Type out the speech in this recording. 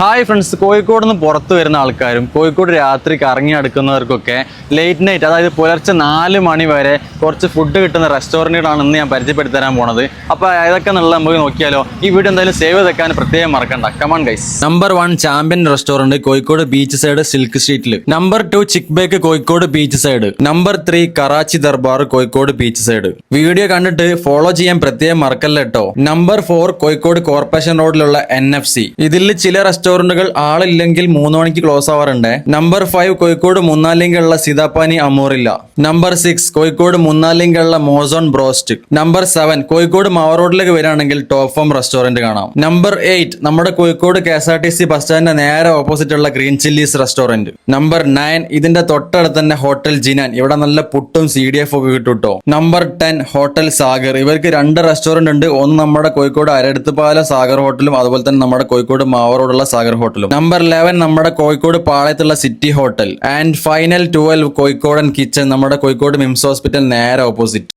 Hi friends Kozhikode നിന്ന് പുറത്ത് വരുന്ന ആൾക്കാരും കോഴിക്കോട് രാത്രി കറങ്ങി നടക്കുന്നവർക്കൊക്കെ ലേറ്റ് നൈറ്റ് അതായത് പുലർച്ചെ നാല് മണി വരെ കുറച്ച് ഫുഡ് കിട്ടുന്ന റെസ്റ്റോറന്റുകളാണ് ഇന്ന് ഞാൻ പരിചയപ്പെടുത്തി തരാൻ പോണത്. അപ്പോൾ ഏതൊക്കെ നല്ല നമുക്ക് നോക്കിയാലോ. ഈ വീഡിയോ എന്തായാലും സേവ് വെക്കാൻ പ്രത്യേകം മറക്കണ്ട. Come on guys number one champion restaurant Kozhikode beach side silk സ്ട്രീറ്റിൽ number two chick bake Kozhikode beach side number three Karachi Darbar Kozhikode beach side video കണ്ടിട്ട് ഫോളോ ചെയ്യാൻ പ്രത്യേകം മറക്കല്ല നമ്പർ ഫോർ കോഴിക്കോട് കോർപ്പറേഷൻ റോഡിലുള്ള N F C ഇതിൽ ചില റെസ്റ്റോറന്റുകൾ ആളില്ലെങ്കിൽ മൂന്ന് മണിക്ക് ക്ലോസ് ആവാറുണ്ട്? നമ്പർ ഫൈവ് കോഴിക്കോട് മുന്നാലിങ്കുള്ള സീതാപ്പാനി അമൂറില്ല. നമ്പർ സിക്സ് കോഴിക്കോട് മുന്നാലിങ്കുള്ള മോസോൺ ബ്രോസ്റ്റ്. നമ്പർ സെവൻ കോഴിക്കോട് മാവ റോഡിലേക്ക് വരികയാണെങ്കിൽ ടോപ്പ് ഫോം റെസ്റ്റോറന്റ് കാണാം. നമ്പർ എയ്റ്റ് നമ്മുടെ Kozhikode K S R T C bus സ്റ്റാൻഡിന്റെ നേരെ ഓപ്പോസിറ്റ് ഉള്ള green chillies restaurant number nine ഇതിന്റെ തൊട്ടടുത്ത് തന്നെ ഹോട്ടൽ ജിനാൻ ഇവിടെ നല്ല പുട്ടും സി ഡി എഫ് ഒക്കെ കിട്ടുട്ടോ. നമ്പർ ടെൻ ഹോട്ടൽ സാഗർ ഇവർക്ക് രണ്ട് റെസ്റ്റോറന്റ് ഉണ്ട്. ഒന്ന് നമ്മുടെ കോഴിക്കോട് അരടുത്തുപാല സാഗർ ഹോട്ടലും അതുപോലെ തന്നെ നമ്മുടെ കോഴിക്കോട് മാവ റോഡുള്ള സാഗർ ഹോട്ടലും. നമ്പർ ലെവൻ നമ്മുടെ Kozhikode പാളയത്തുള്ള city hotel. And final twelve കോഴിക്കോടൻ kitchen. നമ്മുടെ കോഴിക്കോട് മിംസ് ഹോസ്പിറ്റൽ നേരെ ഓപ്പോസിറ്റ്